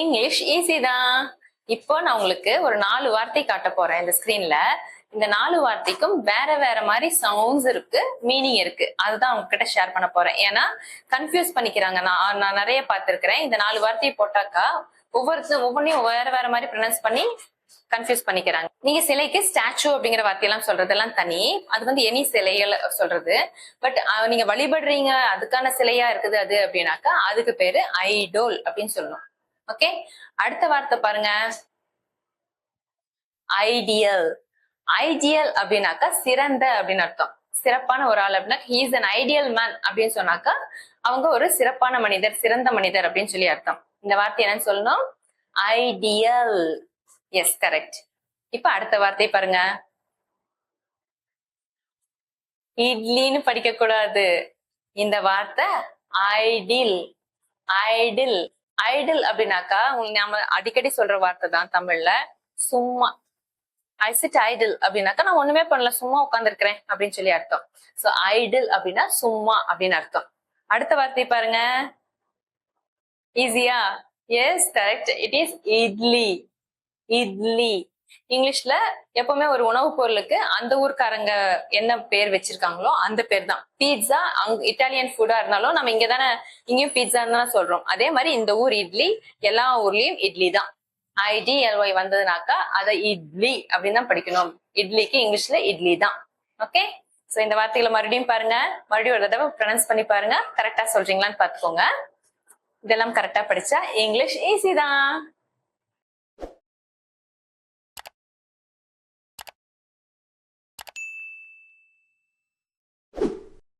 English easy தான். இப்போ நான் உங்களுக்கு ஒரு நாலு வார்த்தை காட்ட போறேன் இந்த ஸ்கிரீன்ல இந்த நாலு வார்த்தைக்கும் வேற வேற மாதிரி சவுண்ட்ஸ் இருக்கு மீனிங் இருக்கு. அதுதான் உங்ககிட்ட ஷேர் பண்ண போறேன். ஏன்னா கன்ஃபியூஸ் பண்ணிக்கிறாங்க. நான் நான் நிறைய பார்த்துருக்கிறேன். இந்த நாலு வார்த்தையை போட்டாக்கா ஒவ்வொருத்தரும் ஒவ்வொன்றையும் வேற வேற மாதிரி ப்ரொனவுன்ஸ் பண்ணி கன்ஃபியூஸ் பண்ணிக்கிறாங்க. நீங்க சிலைக்கு ஸ்டாச்சு அப்படிங்கிற வார்த்தையெல்லாம் சொல்றதெல்லாம் தனி. அது வந்து எனி சிலைகள் சொல்றது. பட் நீங்க வழிபடுறீங்க அதுக்கான சிலையா இருக்குது அது அப்படின்னாக்கா அதுக்கு பேரு ஐடோல் அப்படின்னு சொல்லணும். ஓகே அடுத்த வார்த்தை பாருங்க. ஐடியல் ஐடியல் அப்படின்னாக்கா சிறந்த அப்படின்னு அர்த்தம். சிறப்பான ஒரு ஆள் அப்படின்னா ஹீஸ் அன் ஐடியல் மேன் அப்படின்னு சொன்னாக்கா அவங்க ஒரு சிறப்பான மனிதர் சிறந்த மனிதர் அப்படின்னு சொல்லி அர்த்தம். இந்த வார்த்தை என்னன்னு சொல்லணும்? ஐடியல் எஸ் கரெக்ட் இப்ப அடுத்த வார்த்தை பாருங்க. இட்லின்னு படிக்க கூடாது இந்த வார்த்தை ஐடில் ஐடில் ஐடில் அப்படின்னாக்கா உங்களுக்கு நாம அடிக்கடி சொல்ற வார்த்தை தான் தமிழ்ல. சும்மா. ஐ சிட் ஐடில் அப்படின்னாக்கா நான் ஒண்ணுமே பண்ணல சும்மா உட்காந்துருக்கிறேன் அப்படின்னு சொல்லி அர்த்தம். சோ ஐடில் அப்படின்னா சும்மா அப்படின்னு அர்த்தம். அடுத்த வார்த்தை பாருங்க. ஈஸியா yes correct it is idli idli இங்கிலீஷ்ல எப்பவுமே ஒரு உணவுப் பொருளுக்கு அந்த ஊர்க்காரங்க என்ன பேர் வச்சிருக்காங்களோ அந்த பேர் தான் பீட்சா அங் இட்டாலியன் ஃபுட்டா இருந்தாலும் நம்ம இங்க தானே இங்கேயும் பீட்சான்னு தான் சொல்றோம். அதே மாதிரி இந்த ஊர் இட்லி எல்லா ஊர்லயும் இட்லி தான். ஐடிஎல்ஒய் வந்ததுனாக்கா அதை இட்லி அப்படின்னு தான் படிக்கணும். இட்லிக்கு இங்கிலீஷ்ல இட்லி தான். ஓகே சோ இந்த வார்த்தைகளை மறுபடியும் பாருங்க. மறுபடியும் ஒரு தடவை ப்ரொனன்ஸ் பண்ணி பாருங்க. கரெக்டா சொல்றீங்களான்னு பாத்துக்கோங்க இதெல்லாம் கரெக்டா படிச்சா இங்கிலீஷ் ஈஸி தான்.